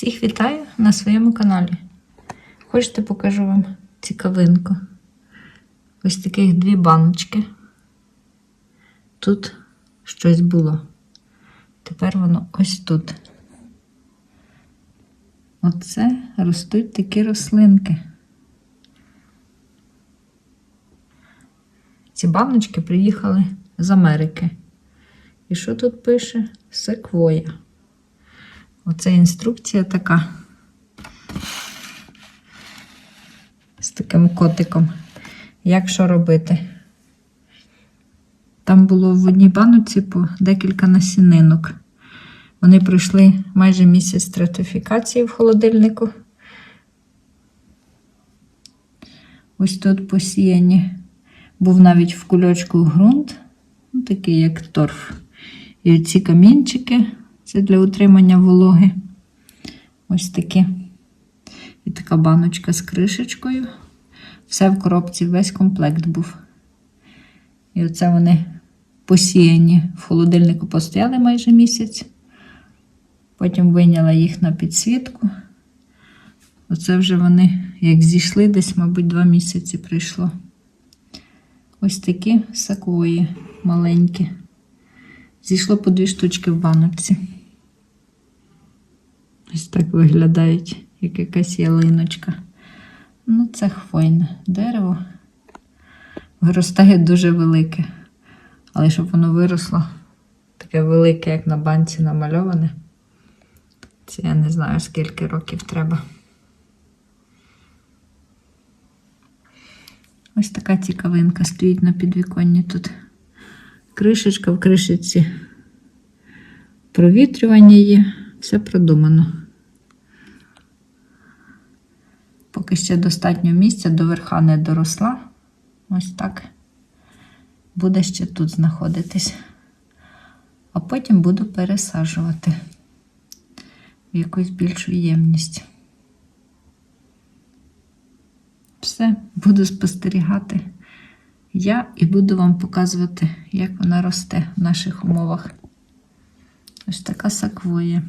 Всіх вітаю на своєму каналі. Хочете, покажу вам цікавинку. Ось таких дві баночки. Тут щось було. Тепер воно ось тут. Оце ростуть такі рослинки. Ці баночки приїхали з Америки. І що тут пише? Секвоя. Оце інструкція така. З таким котиком. Як що робити? Там було в одній баноці по декілька насінинок. Вони пройшли майже місяць стратифікації в холодильнику. Ось тут посіяні. Був навіть в кульочку ґрунт, ну, такий як торф. І оці камінчики це для утримання вологи. Ось такі. І така баночка з кришечкою. Все в коробці, весь комплект був. І оце вони посіяні в холодильнику постояли майже місяць. Потім вийняла їх на підсвітку. Оце вже вони, як зійшли, десь, мабуть, два місяці прийшло. Ось такі саквої маленькі. Зійшло по дві штучки в баночці. Ось так виглядають, як якась ялиночка. Ну, це хвойне дерево. Виростає дуже велике. Але щоб воно виросло таке велике, як на банці намальоване. Це я не знаю, скільки років треба. Ось така цікавинка стоїть на підвіконні тут. Кришечка в кришечці. Провітрювання є, все продумано. Поки ще достатньо місця, до верха не доросла. Ось так. Буде ще тут знаходитись. А потім буду пересаджувати в якусь більшу ємність. Все, буду спостерігати я і буду вам показувати, як вона росте в наших умовах. Ось така саквоя.